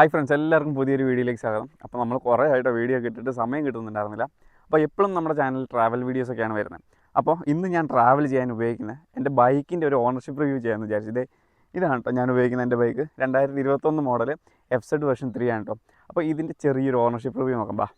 Hi friends എല്ലാവർക്കും പുതിയൊരു വീഡിയോയിലേക്ക് സ്വാഗതം. അപ്പോൾ നമ്മൾ കുറേ ആയിട്ട് വീഡിയോ ഒക്കെ ഇട്ടിട്ട് സമയം കിട്ടുന്നുണ്ടായിരുന്നില്ല. അപ്പോൾ എപ്പോഴും നമ്മുടെ ചാനൽ ട്രാവൽ വീഡിയോസൊക്കെയാണ് വരുന്നത്. അപ്പോൾ ഇന്ന് ഞാൻ ട്രാവൽ ചെയ്യാൻ ഉപയോഗിക്കുന്ന എന്റെ ബൈക്കിന്റെ ഒരു ഓണർഷിപ്പ് റിവ്യൂ ചെയ്യാമെന്ന് വിചാരിച്ചു. ഇതേ ഇതാണ് കേട്ടോ ഞാൻ ഉപയോഗിക്കുന്ന എന്റെ ബൈക്ക് രണ്ടായിരത്തി ഇരുപത്തൊന്ന് model F Z version three ആണ് കേട്ടോ അപ്പോൾ ഇതിന്റെ ചെറിയൊരു ഓണർഷിപ്പ് റിവ്യൂ നോക്കാം. ബാ.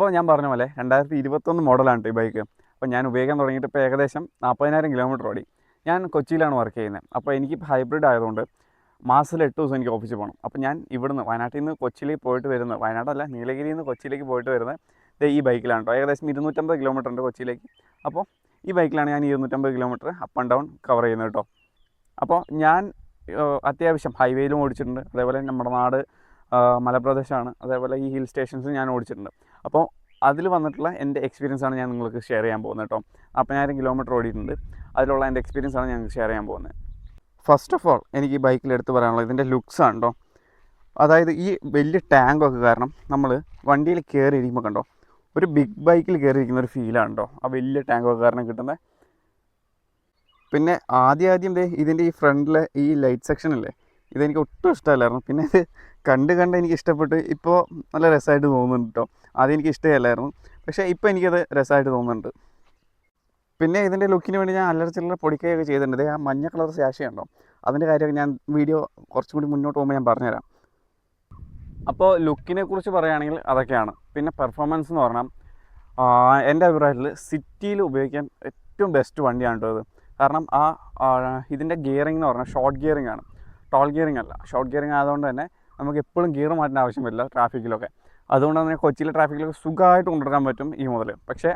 അപ്പോൾ ഞാൻ പറഞ്ഞ പോലെ രണ്ടായിരത്തി ഇരുപത്തൊന്ന് മോഡലാണ് ഈ ബൈക്ക് അപ്പോൾ ഞാൻ ഉപയോഗിക്കാൻ തുടങ്ങിയിട്ട് ഇപ്പോൾ ഏകദേശം നാൽപ്പതിനായിരം കിലോമീറ്റർ ഓടി. ഞാൻ കൊച്ചിയിലാണ് വർക്ക് ചെയ്യുന്നത്. അപ്പോൾ എനിക്ക് ഹൈബ്രിഡ് ആയതുകൊണ്ട് മാസത്തിൽ എട്ട് ദിവസം എനിക്ക് ഓഫീസിൽ പോകണം. അപ്പോൾ ഞാൻ ഇവിടുന്ന് വയനാട്ടിൽ നിന്ന് കൊച്ചിയിലേക്ക് പോയിട്ട് വരുന്നത് വയനാടല്ല നീലഗിരിയിൽ നിന്ന് കൊച്ചിയിലേക്ക് പോയിട്ട് വരുന്നത് ഈ ബൈക്കിലാണ് കേട്ടോ. ഏകദേശം ഇരുന്നൂറ്റമ്പത് കിലോമീറ്റർ ഉണ്ട് കൊച്ചിയിലേക്ക്. അപ്പോൾ ഈ ബൈക്കിലാണ് ഞാൻ ഇരുന്നൂറ്റമ്പത് kilometre up and down cover ചെയ്യുന്നത് കേട്ടോ. അപ്പോൾ ഞാൻ അത്യാവശ്യം ഹൈവേയിലും ഓടിച്ചിട്ടുണ്ട്. അതേപോലെ നമ്മുടെ നാട് മലപ്രദേശമാണ്. അതേപോലെ ഈ ഹിൽ സ്റ്റേഷൻസും ഞാൻ ഓടിച്ചിട്ടുണ്ട്. അപ്പോൾ അതിൽ വന്നിട്ടുള്ള എന്റെ എക്സ്പീരിയൻസ് ആണ് ഞാൻ നിങ്ങൾക്ക് ഷെയർ ചെയ്യാൻ പോകുന്നത് കേട്ടോ. നാൽപ്പതിനായിരം കിലോമീറ്റർ ഓടിയിട്ടുണ്ട്. അതിലുള്ള എന്റെ എക്സ്പീരിയൻസ് ആണ് ഞാൻ ഷെയർ ചെയ്യാൻ പോകുന്നത്. ഫസ്റ്റ് ഓഫ് ഓൾ എനിക്ക് ഈ ബൈക്കിൽ എടുത്ത് പറയാനുള്ളത് ഇതിന്റെ ലുക്സ് ആണ് കേട്ടോ. അതായത് ഈ വലിയ ടാങ്കൊക്കെ കാരണം നമ്മൾ വണ്ടിയിൽ കയറി ഇരിക്കുമ്പോൾ കണ്ടോ ഒരു ബിഗ് ബൈക്കിൽ കയറി ഇരിക്കുന്ന ഒരു ഫീലാണ് കേട്ടോ ആ വലിയ ടാങ്കൊക്കെ കാരണം കിട്ടുന്നത്. പിന്നെ ആദ്യം ആദ്യം ഇതിന്റെ ഈ ഫ്രണ്ടിലെ ഈ ലൈറ്റ് സെക്ഷൻ ഇല്ലേ ഇതെനിക്ക് ഒട്ടും ഇഷ്ടമല്ലായിരുന്നു. പിന്നെ ഇത് കണ്ട് കണ്ട് എനിക്ക് ഇഷ്ടപ്പെട്ട് ഇപ്പോൾ നല്ല രസമായിട്ട് തോന്നുന്നുണ്ട് കേട്ടോ ആദ്യം എനിക്ക് ഇഷ്ടമല്ലായിരുന്നു പക്ഷേ ഇപ്പോൾ എനിക്കത് രസമായിട്ട് തോന്നുന്നുണ്ട്. പിന്നെ ഇതിന്റെ ലുക്കിന് വേണ്ടി ഞാൻ അല്ലറ ചില്ലറ പൊടിക്കുകയൊക്കെ ചെയ്തിട്ടുണ്ട്. ആ മഞ്ഞ കളർ ശാശയുണ്ടോ അതിന്റെ കാര്യമൊക്കെ ഞാൻ വീഡിയോ കുറച്ചും കൂടി മുന്നോട്ട് പോകുമ്പോൾ ഞാൻ പറഞ്ഞുതരാം. അപ്പോൾ ലുക്കിനെ കുറിച്ച് പറയുകയാണെങ്കിൽ അതൊക്കെയാണ്. പിന്നെ പെർഫോമൻസ് എന്ന് പറഞ്ഞാൽ എന്റെ അഭിപ്രായത്തിൽ സിറ്റിയിൽ ഉപയോഗിക്കാൻ ഏറ്റവും ബെസ്റ്റ് വണ്ടിയാണ് കേട്ടോ ഇത്. കാരണം ആ, ഇതിന്റെ ഗിയറിംഗ് എന്ന് പറഞ്ഞാൽ ഷോർട്ട് ഗിയറിംഗ് ആണ്. ടോൾ ഗിയറിംഗ് അല്ല. ഷോർട്ട് ഗിയറിംഗ് ആയതുകൊണ്ട് തന്നെ നമുക്ക് എപ്പോഴും ഗിയർ മാറ്റേണ്ട ആവശ്യം വരില്ല ട്രാഫിക്കിലൊക്കെ. അതുകൊണ്ട് തന്നെ കൊച്ചിയിലെ ട്രാഫിക്കിലൊക്കെ സുഖമായിട്ട് കൊണ്ടുവരാൻ പറ്റും ഈ മുതൽ പക്ഷേ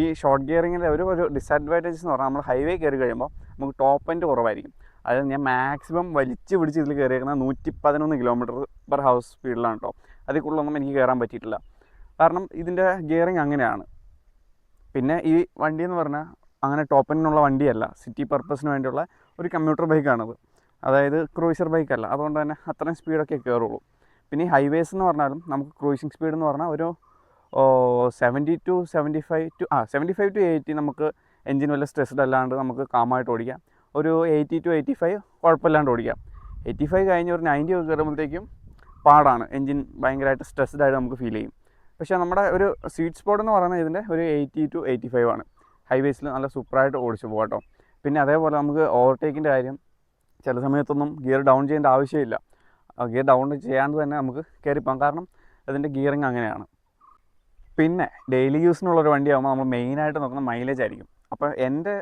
ഈ ഷോർട്ട് ഗിയറിങ്ങിന്റെ ഒരു ഒരു ഡിസഡ്വാന്റേജ് എന്ന് പറഞ്ഞാൽ നമ്മൾ ഹൈവേ കയറി കഴിയുമ്പോൾ നമുക്ക് ടോപ്പ് എൻഡ് കുറവായിരിക്കും. അതായത് ഞാൻ മാക്സിമം വലിച്ച് പിടിച്ച് ഇതിൽ കയറിയിരിക്കുന്നത് നൂറ്റി പതിനൊന്ന് കിലോമീറ്റർ പെർ ഹൗസ് സ്പീഡിലാണ് കേട്ടോ അതിൽ കൂടുതലൊന്നും എനിക്ക് കയറാൻ പറ്റിയിട്ടില്ല. കാരണം ഇതിന്റെ ഗിയറിങ് അങ്ങനെയാണ്. പിന്നെ ഈ വണ്ടി എന്ന് പറഞ്ഞാൽ അങ്ങനെ ടോപ്പ് എന്റിനുള്ള വണ്ടിയല്ല. സിറ്റി പർപ്പസിന് വേണ്ടിയുള്ള ഒരു കമ്പ്യൂട്ടർ ബൈക്കാണത് അതായത് ക്രൂയിസർ ബൈക്കല്ല അതുകൊണ്ട് തന്നെ അത്രയും സ്പീഡൊക്കെ കയറുള്ളൂ പിന്നെ ഹൈവേസ് എന്ന് പറഞ്ഞാലും നമുക്ക് ക്രൂയിസിങ് സ്പീഡ് എന്ന് പറഞ്ഞാൽ ഒരു seventy to seventy five to ആ സെവന്റി ഫൈവ് ടു എയ്റ്റി നമുക്ക് എഞ്ചിൻ വല്ല സ്ട്രെസ്ഡ് അല്ലാണ്ട് നമുക്ക് കാമായിട്ട് ഓടിക്കാം. ഒരു എയ്റ്റി ടു എയ്റ്റി ഫൈവ് കുഴപ്പമില്ലാണ്ട് ഓടിക്കാം. എയ്റ്റി ഫൈവ് കഴിഞ്ഞ് ഒരു നയന്റി ഒക്കെ കയറുമ്പോഴത്തേക്കും പാടാണ്. എഞ്ചിൻ ഭയങ്കരമായിട്ട് സ്ട്രെസ്ഡ് ആയിട്ട് നമുക്ക് ഫീൽ ചെയ്യും. പക്ഷേ നമ്മുടെ ഒരു സ്വീറ്റ് സ്പോട്ട് എന്ന് പറയുന്നത് ഇതിന്റെ ഒരു എയ്റ്റി ടു എയ്റ്റി ഫൈവ് ആണ് ഹൈവേസിൽ നല്ല സൂപ്പറായിട്ട് ഓടിച്ചു പോകാം കേട്ടോ. പിന്നെ അതേപോലെ നമുക്ക് ഓവർടേക്കിന്റെ കാര്യം ചില സമയത്തൊന്നും ഗിയർ ഡൗൺ ചെയ്യേണ്ട ആവശ്യമില്ല. ഗിയർ ഡൗൺ ചെയ്യാണ്ട് തന്നെ നമുക്ക് കയറിപ്പോകാം കാരണം അതിന്റെ ഗിയറിങ് അങ്ങനെയാണ്. പിന്നെ ഡെയിലി യൂസിനുള്ളൊരു വണ്ടിയാകുമ്പോൾ നമ്മൾ മെയിനായിട്ട് നോക്കുന്ന മൈലേജ് ആയിരിക്കും. അപ്പോൾ എന്റെ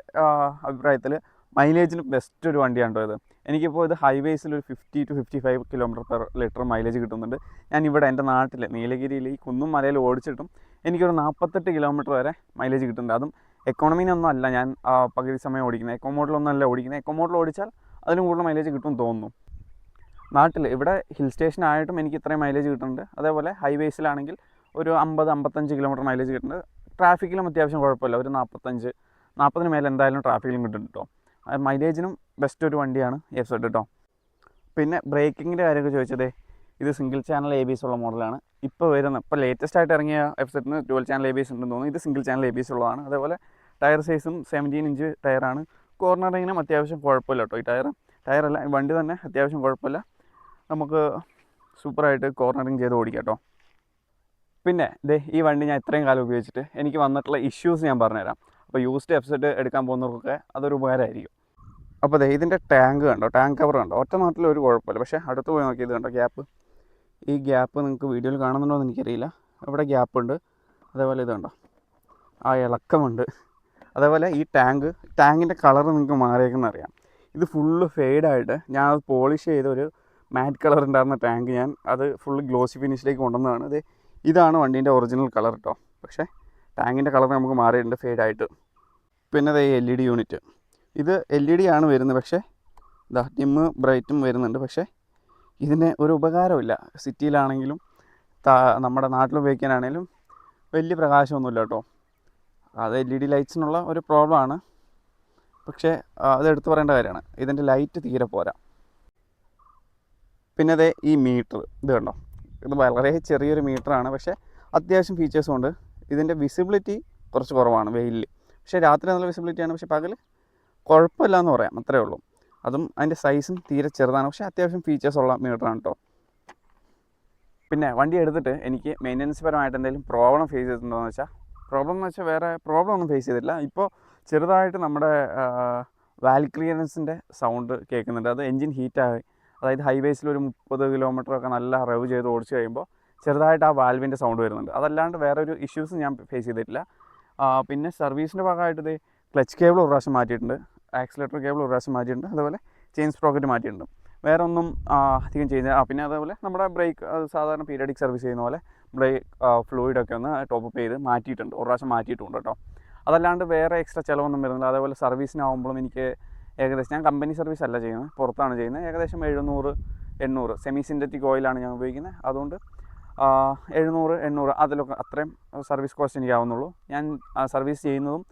അഭിപ്രായത്തിൽ മൈലേജിന് ബെസ്റ്റ് ഒരു വണ്ടിയാണ് ഇത്? എനിക്കിപ്പോൾ ഇത് ഹൈവേസിൽ ഒരു fifty to fifty five kilometre per litre mileage കിട്ടുന്നുണ്ട്. ഞാൻ ഇവിടെ എന്റെ നാട്ടിൽ നീലഗിരിയിൽ ഈ കുന്നും മലയിൽ ഓടിച്ചിട്ടും എനിക്കൊരു നാൽപ്പത്തെട്ട് കിലോമീറ്റർ വരെ മൈലേജ് കിട്ടുന്നുണ്ട്. അതും എക്കോണമിനൊന്നും അല്ല ഞാൻ പകുതി സമയം ഓടിക്കുന്നത്. എക്കോ മോഡിലൊന്നും അല്ല ഓടിക്കുന്നത്. എക്കോ മോഡിൽ ഓടിച്ചാൽ അതിലും കൂടുതൽ മൈലേജ് കിട്ടും തോന്നുന്നു. നാട്ടിൽ ഇവിടെ ഹിൽ സ്റ്റേഷൻ ആയിട്ടും എനിക്ക് ഇത്രയും മൈലേജ് കിട്ടുന്നുണ്ട്. അതേപോലെ ഹൈവേസിലാണെങ്കിൽ ഒരു അമ്പത് അമ്പത്തഞ്ച് കിലോമീറ്റർ മൈലേജ് കിട്ടുന്നുണ്ട്. ട്രാഫിക്കിലും അത്യാവശ്യം കുഴപ്പമില്ല. ഒരു നാൽപ്പത്തഞ്ച് നാൽപ്പതിന് മേലെ എന്തായാലും ട്രാഫിക്കിലും കിട്ടുന്നുണ്ട് കേട്ടോ മൈലേജിനും ബെസ്റ്റ് ഒരു വണ്ടിയാണ് എഫ് സെഡ് കേട്ടോ പിന്നെ ബ്രേക്കിങ്ങിന്റെ കാര്യമൊക്കെ ചോദിച്ചതേ ഇത് single channel A B S ഉള്ള മോഡലാണ് ഇപ്പോൾ വരുന്ന ഇപ്പോൾ ലേറ്റസ്റ്റ് ആയിട്ട് ഇറങ്ങിയ എഫ് സെറ്റിന് dual channel A B S ഉണ്ടെന്ന് തോന്നുന്നു. ഇത് single channel A B S ഉള്ളതാണ്. അതേപോലെ ടയർ സൈസും സെവന്റീൻ ഇഞ്ച് ടയറാണ് കോർണറിങ്ങിനും അത്യാവശ്യം കുഴപ്പമില്ല കേട്ടോ ഈ ടയർ ടയറല്ല വണ്ടി തന്നെ അത്യാവശ്യം കുഴപ്പമില്ല. നമുക്ക് സൂപ്പറായിട്ട് കോർണറിങ് ചെയ്ത് ഓടിക്കാം കേട്ടോ പിന്നെ ദേ ഈ വണ്ടി ഞാൻ ഇത്രയും കാലം ഉപയോഗിച്ചിട്ട് എനിക്ക് വന്നിട്ടുള്ള ഇഷ്യൂസ് ഞാൻ പറഞ്ഞുതരാം. അപ്പോൾ യൂസ്ഡ് എഫ്സെറ്റ് എടുക്കാൻ പോകുന്നവർക്കൊക്കെ അതൊരു ഉപകാരമായിരിക്കും. അപ്പോൾ ദേ ഇതിന്റെ ടാങ്ക് കണ്ടോ? ടാങ്ക് കവർ കണ്ടോ? ഒറ്റ നാട്ടിൽ ഒരു കുഴപ്പമില്ല. പക്ഷേ അടുത്ത് പോയി നോക്കി ഇത് കണ്ടോ ഗ്യാപ്പ് ഈ ഗ്യാപ്പ് നിങ്ങൾക്ക് വീഡിയോയിൽ കാണുന്നുണ്ടോ എന്ന് എനിക്കറിയില്ല. ഇവിടെ ഗ്യാപ്പ് ഉണ്ട്. അതേപോലെ ഇത് കണ്ടോ? ആ ഇളക്കമുണ്ട്. അതേപോലെ ഈ ടാങ്ക് ടാങ്കിന്റെ കളർ നിങ്ങൾക്ക് മാറിയേക്കുന്ന അറിയാം. ഇത് ഫുള്ള് ഫെയ്ഡായിട്ട് ഞാൻ അത് പോളിഷ് ചെയ്ത ഒരു മാറ്റ് കളർ ഉണ്ടായിരുന്ന ടാങ്ക് ഞാൻ അത് ഫുള്ള് ഗ്ലോസി ഫിനിഷിലേക്ക് കൊണ്ടുവന്നതാണ്. ഇത് ഇതാണ് വണ്ടീന്റെ ഒറിജിനൽ കളർ കേട്ടോ പക്ഷേ ടാങ്കിന്റെ കളർ നമുക്ക് മാറിയിട്ടുണ്ട് ഫെയ്ഡായിട്ട് പിന്നെ അതേ എൽ ഇ ഡി യൂണിറ്റ്. ഇത് എൽ ഇ ഡി ആണ് വരുന്നത്. പക്ഷേ ഇതാ ഡിമ്മ് ബ്രൈറ്റും വരുന്നുണ്ട്. പക്ഷേ ഇതിന് ഒരു ഉപകാരമില്ല സിറ്റിയിലാണെങ്കിലും നമ്മുടെ നാട്ടിൽ ഉപയോഗിക്കാനാണെങ്കിലും വലിയ പ്രകാശമൊന്നുമില്ല കേട്ടോ അത് എൽ ഇ ഡി ലൈറ്റ്സിനുള്ള ഒരു പ്രോബ്ലമാണ് പക്ഷേ ആ, അത് എടുത്തു പറയേണ്ട കാര്യമാണ്. ഇതിന്റെ ലൈറ്റ് തീരെ പോരാ. പിന്നെ അതേ ഈ മീറ്റർ ഇത് കണ്ടോ? ഇത് വളരെ ചെറിയൊരു മീറ്ററാണ് പക്ഷേ അത്യാവശ്യം ഫീച്ചേഴ്സും ഉണ്ട്. ഇതിന്റെ വിസിബിലിറ്റി കുറച്ച് കുറവാണ് വെയിലിൽ പക്ഷേ രാത്രി നല്ല വിസിബിലിറ്റിയാണ് പക്ഷേ പകൽ കുഴപ്പമില്ല എന്ന് പറയാം. അത്രേ ഉള്ളൂ. അതും അതിന്റെ സൈസും തീരെ ചെറുതാണ്. പക്ഷേ അത്യാവശ്യം ഫീച്ചേഴ്സ് ഉള്ള മീറ്ററാണ് കേട്ടോ പിന്നെ വണ്ടി എടുത്തിട്ട് എനിക്ക് മെയിന്റനൻസ് പരമായിട്ട് എന്തെങ്കിലും പ്രോബ്ലം ഫേസ് ചെയ്തിട്ടുണ്ടോ എന്ന് വെച്ചാൽ പ്രോബ്ലം എന്ന് വെച്ചാൽ വേറെ പ്രോബ്ലം ഒന്നും ഫേസ് ചെയ്തിട്ടില്ല. ഇപ്പോൾ ചെറുതായിട്ട് നമ്മുടെ വാൽ ക്ലിയറൻസിന്റെ സൗണ്ട് കേൾക്കുന്നുണ്ട്. അത് എൻജിൻ ഹീറ്റായി അതായത് ഹൈവേസിൽ ഒരു മുപ്പത് കിലോമീറ്റർ ഒക്കെ നല്ല റവ് ചെയ്ത് ഓടിച്ച് കഴിയുമ്പോൾ ചെറുതായിട്ട് ആ വാൽവിന്റെ സൗണ്ട് വരുന്നുണ്ട്. അതല്ലാണ്ട് വേറെ ഒരു ഇഷ്യൂസ് ഞാൻ ഫേസ് ചെയ്തിട്ടില്ല. പിന്നെ സർവീസിന്റെ ഭാഗമായിട്ട് ഇത് ക്ലച്ച് കേബിൾ ഒരു പ്രാവശ്യം മാറ്റിയിട്ടുണ്ട്. ആക്സിലേറ്റർ കേബിൾ ഒരു പ്രാവശ്യം മാറ്റിയിട്ടുണ്ട്. അതുപോലെ ചെയിൻ സ്പ്രോക്കറ്റ് മാറ്റിയിട്ടുണ്ട്. വേറെ ഒന്നും അധികം ചെയ്യുന്നില്ല ആ പിന്നെ അതേപോലെ നമ്മുടെ ബ്രേക്ക് സാധാരണ പീരിയഡിക് സർവീസ് ചെയ്യുന്ന പോലെ ബ്രേക്ക് ഫ്ലൂയിഡൊക്കെ ഒന്ന് ടോപ്പ് അപ്പ് ചെയ്ത് മാറ്റിയിട്ടുണ്ട് ഒരു പ്രാവശ്യം മാറ്റിയിട്ടുണ്ട് കേട്ടോ. അതല്ലാണ്ട് വേറെ എക്സ്ട്രാ ചിലവൊന്നും വരുന്നില്ല. അതേപോലെ സർവീസിനാവുമ്പോഴും എനിക്ക് ഏകദേശം ഞാൻ കമ്പനി സർവീസ് അല്ല ചെയ്യുന്നത് പുറത്താണ് ചെയ്യുന്നത്. ഏകദേശം എഴുന്നൂറ് എണ്ണൂറ് സെമി സിന്തറ്റിക് ഓയിലാണ് ഞാൻ ഉപയോഗിക്കുന്നത്. അതുകൊണ്ട് എഴുന്നൂറ് എണ്ണൂറ് അതിലൊക്കെ അത്രയും സർവീസ് കോസ്റ്റ് എനിക്കാവുന്നുള്ളൂ ഞാൻ സർവീസ് ചെയ്യുന്നതും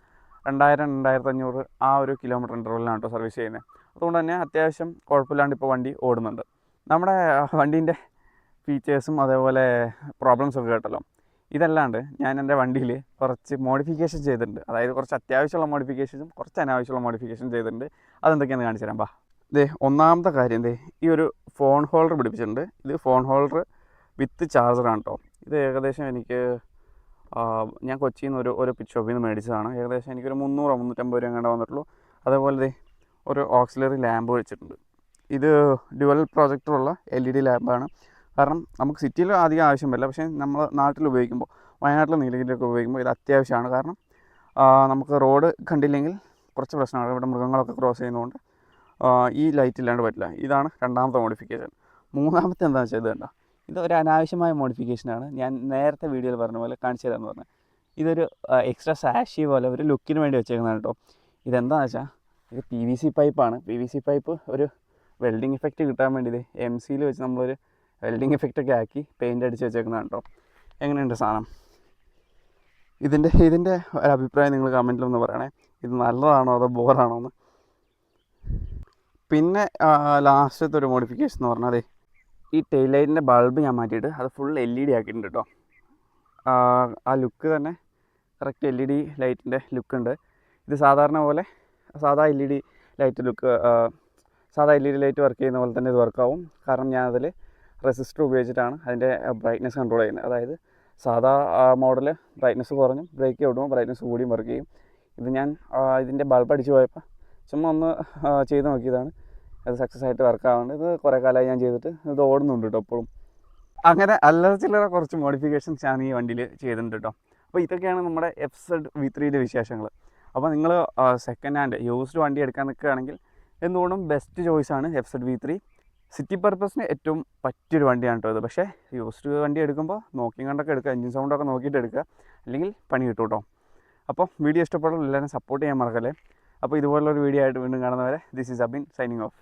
രണ്ടായിരം രണ്ടായിരത്തി അഞ്ഞൂറ് ആ ഒരു കിലോമീറ്റർ ഇന്റർവെല്ലാണ് കേട്ടോ സർവീസ് ചെയ്യുന്നത്. അതുകൊണ്ട് തന്നെ അത്യാവശ്യം കുഴപ്പമില്ലാണ്ട് ഇപ്പോൾ വണ്ടി ഓടുന്നുണ്ട്. നമ്മുടെ വണ്ടീന്റെ ഫീച്ചേഴ്സും അതേപോലെ പ്രോബ്ലംസ് ഒക്കെ കേട്ടല്ലോ. ഇതല്ലാണ്ട് ഞാൻ എന്റെ വണ്ടിയിൽ കുറച്ച് മോഡിഫിക്കേഷൻ ചെയ്തിട്ടുണ്ട്. അതായത് കുറച്ച് അത്യാവശ്യമുള്ള മോഡിഫിക്കേഷനും കുറച്ച് അനാവശ്യമുള്ള മോഡിഫിക്കേഷൻ ചെയ്തിട്ടുണ്ട്. അതെന്തൊക്കെയാണെന്ന് കാണിച്ചു തരാം ബാ ദേ ഒന്നാമത്തെ കാര്യം ദേ ഈ ഒരു ഫോൺ ഹോൾഡർ പിടിപ്പിച്ചിട്ടുണ്ട്. ഇത് ഫോൺ ഹോൾഡർ വിത്ത് ചാർജറാണ് കേട്ടോ ഇത് ഏകദേശം എനിക്ക് ഞാൻ കൊച്ചിയിൽ നിന്ന് ഒരു ഒരു പിച്ച് ഷോപ്പിൽ നിന്ന് മേടിച്ചതാണ്. ഏകദേശം എനിക്കൊരു മുന്നൂറോ മുന്നൂറ്റമ്പത് രൂപ എങ്ങാണ്ട് വന്നിട്ടുള്ളൂ. അതേപോലെ ഒരു ഓക്സിലറി ലാമ്പ് വെച്ചിട്ടുണ്ട്. ഇത് ഡ്യുവൽ പ്രൊജക്ടറുള്ള എൽ ഇ ഡി ലാമ്പാണ് കാരണം നമുക്ക് സിറ്റിയിൽ അധികം ആവശ്യം വരില്ല പക്ഷേ നമ്മൾ നാട്ടിൽ ഉപയോഗിക്കുമ്പോൾ വയനാട്ടിൽ നീലഗിരിയിലൊക്കെ ഉപയോഗിക്കുമ്പോൾ ഇത് അത്യാവശ്യമാണ്. കാരണം നമുക്ക് റോഡ് കണ്ടില്ലെങ്കിൽ കുറച്ച് പ്രശ്നമാണ്. ഇവിടെ മൃഗങ്ങളൊക്കെ ക്രോസ് ചെയ്യുന്നതുകൊണ്ട് ഈ ലൈറ്റ് ഇല്ലാണ്ട് പറ്റില്ല. ഇതാണ് രണ്ടാമത്തെ മോഡിഫിക്കേഷൻ മൂന്നാമത്തെ എന്താണെന്ന് വെച്ചാൽ ഇത് കണ്ടോ? ഇത് ഒരു അനാവശ്യമായ മോഡിഫിക്കേഷനാണ് ഞാൻ നേരത്തെ വീഡിയോയിൽ പറഞ്ഞ പോലെ കാണിച്ചു തരാമെന്ന് പറഞ്ഞത് ഇതൊരു എക്സ്ട്രാ സാഷി പോലെ ഒരു ലുക്കിന് വേണ്ടി വെച്ചേക്കുന്നതാണ് കേട്ടോ ഇതെന്താണെന്ന് വെച്ചാൽ ഇത് പി വി സി പൈപ്പാണ് പി വി സി പൈപ്പ് ഒരു വെൽഡിങ് ഇഫക്റ്റ് കിട്ടാൻ വേണ്ടി എം സിയിൽ വെച്ച് നമ്മളൊരു വെൽഡിങ് ഒക്കെ ആക്കി പെയിന്റ് അടിച്ച് വെച്ചേക്കുന്നതാണ് കേട്ടോ എങ്ങനെയുണ്ട് സാധനം? ഇതിന്റെ ഇതിന്റെ അഭിപ്രായം നിങ്ങൾ കമന്റിലൊന്ന് പറയണേ. ഇത് നല്ലതാണോ അതോ ബോറാണോ എന്ന്. പിന്നെ ലാസ്റ്റത്തെ ഒരു മോഡിഫിക്കേഷൻ എന്ന് പറഞ്ഞാൽ അതെ ഈ ടെയിൽ ലൈറ്റിന്റെ ബൾബ് ഞാൻ മാറ്റിയിട്ട് അത് ഫുൾ എൽ ഇ ഡി ആക്കിയിട്ടുണ്ട് കേട്ടോ ആ, ലുക്ക് തന്നെ കറക്റ്റ് എൽ ഇ ഡി ലൈറ്റിന്റെ ലുക്ക് ഉണ്ട്. ഇത് സാധാരണ പോലെ സാധാ L E D light look സാധാ L E D light work ചെയ്യുന്ന പോലെ തന്നെ ഇത് വർക്കാവും കാരണം ഞാൻ അതിൽ റെസിസ്റ്റർ ഉപയോഗിച്ചിട്ടാണ് അതിന്റെ ബ്രൈറ്റ്നസ് കൺട്രോൾ ചെയ്യുന്നത്. അതായത് സാധാ മോഡൽ ബ്രൈറ്റ്നസ് കുറഞ്ഞും ബ്രേക്ക് ഔട്ടും ബ്രൈറ്റ്നസ് കൂടിയും വർക്ക് ചെയ്യും. ഇത് ഞാൻ ഇതിന്റെ ബൾബ് അടിച്ച് പോയപ്പോൾ ചുമ്മാ ഒന്ന് ചെയ്ത് നോക്കിയതാണ്. അത് സക്സസ് ആയിട്ട് വർക്ക് ആവുന്നുണ്ട്. ഇത് കുറേ കാലമായി ഞാൻ ചെയ്തിട്ട് ഇത് ഓടുന്നുണ്ട് കേട്ടോ എപ്പോഴും അങ്ങനെ അല്ലാതെ ചില്ലറ കുറച്ച് മോഡിഫിക്കേഷൻസ് ഞാൻ ഈ വണ്ടിയിൽ ചെയ്തിട്ടുണ്ട് കേട്ടോ അപ്പോൾ ഇതൊക്കെയാണ് നമ്മുടെ എഫ് സെഡ് വി ത്രീയുടെ വിശേഷങ്ങൾ അപ്പോൾ നിങ്ങൾ സെക്കൻഡ് ഹാൻഡ് യൂസ്ഡ് വണ്ടി എടുക്കാൻ നിൽക്കുകയാണെങ്കിൽ എന്തുകൊണ്ടും best ചോയ്സാണ് F Z V three city പർപ്പസിന് ഏറ്റവും പറ്റിയൊരു വണ്ടിയാണ് കേട്ടോ ഇത്. പക്ഷേ യൂസ്ഡ് വണ്ടി എടുക്കുമ്പോൾ നോക്കി കണ്ടൊക്കെ എടുക്കുക എഞ്ചിൻ സൗണ്ടൊക്കെ നോക്കിയിട്ട് എടുക്കുക അല്ലെങ്കിൽ പണി കിട്ടും കേട്ടോ. അപ്പോൾ വീഡിയോ ഇഷ്ടപ്പെടുന്ന എല്ലാവരും സപ്പോർട്ട് ചെയ്യാൻ മറക്കല്ലേ. അപ്പോൾ ഇതുപോലുള്ളൊരു വീഡിയോ ആയിട്ട് വീണ്ടും കാണുന്നവരെ this is Abin signing off